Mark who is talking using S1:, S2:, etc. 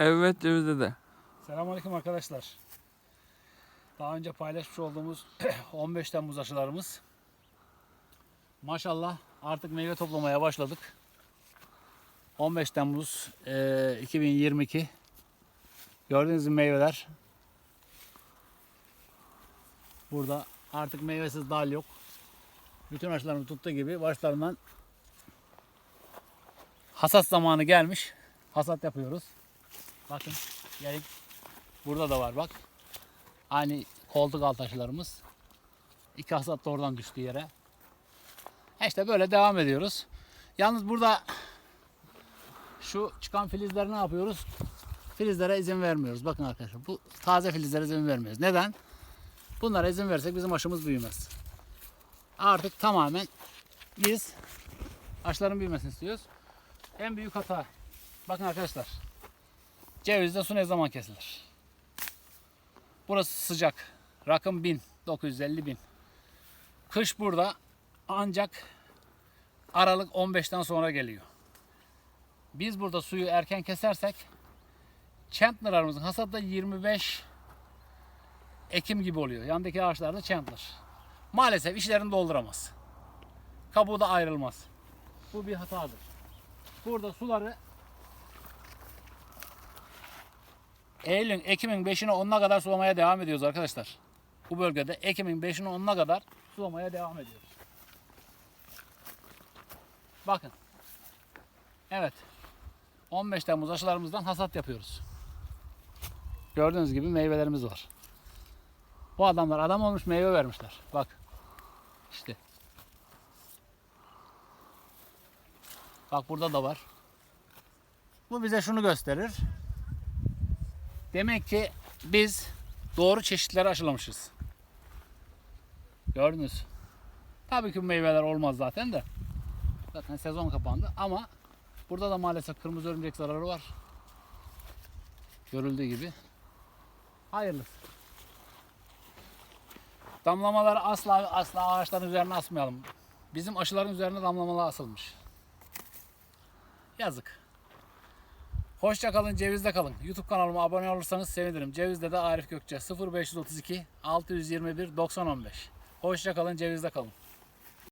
S1: Evet Ceviz dede.
S2: Selamünaleyküm arkadaşlar. Daha önce paylaşmış olduğumuz 15 Temmuz aşılarımız. Maşallah artık meyve toplamaya başladık. 15 Temmuz eee, 2022. Gördüğünüz gibi meyveler. Burada artık meyvesiz dal yok. Bütün aşılarını tuttuğu gibi başlarından hasat zamanı gelmiş. Hasat yapıyoruz. Bakın gelin Burada da var bak. Aynı koltuk alt taşlarımız. İki hasat da oradan düştü yere. İşte böyle devam ediyoruz. Yalnız burada şu çıkan filizleri ne yapıyoruz? Filizlere izin vermiyoruz. Bakın arkadaşlar bu taze filizlere izin vermiyoruz. Neden? Bunlara izin versek bizim aşımız büyümez. Artık tamamen biz aşıların büyümesini istiyoruz. En büyük hata. Bakın arkadaşlar. Cevizde su ne zaman kesilir? Burası sıcak. Rakım 1000. 950 bin. Kış burada ancak Aralık 15'ten sonra geliyor. Biz burada suyu erken kesersek Chandler'larımızın hasadı da 25 Ekim gibi oluyor. Yandaki ağaçlarda Chandler. Maalesef işlerini dolduramaz. Kabuğu da ayrılmaz. Bu bir hatadır. Burada suları Eylül'ün, Ekim'in 5'ine 10'una kadar sulamaya devam ediyoruz arkadaşlar. Bu bölgede Ekim'in 5'ine 10'una kadar sulamaya devam ediyoruz. Bakın. Evet. 15 Temmuz aşılarımızdan hasat yapıyoruz. Gördüğünüz gibi meyvelerimiz var. Bu adamlar adam olmuş meyve vermişler. Bak. İşte. Bak burada da var. Bu bize şunu gösterir. Demek ki biz doğru çeşitleri aşılamışız. Gördünüz. Tabii ki bu meyveler olmaz zaten de. Zaten sezon kapandı ama burada da maalesef kırmızı örümcek zararı var. Görüldüğü gibi. Hayırlısı. Damlamaları asla asla ağaçların üzerine asmayalım. Bizim aşıların üzerine damlamalar asılmış. Yazık. Hoşça kalın, cevizde kalın. YouTube kanalıma abone olursanız sevinirim. Cevizde de Arif Gökçe 0532 621 9015. Hoşça kalın, cevizde kalın.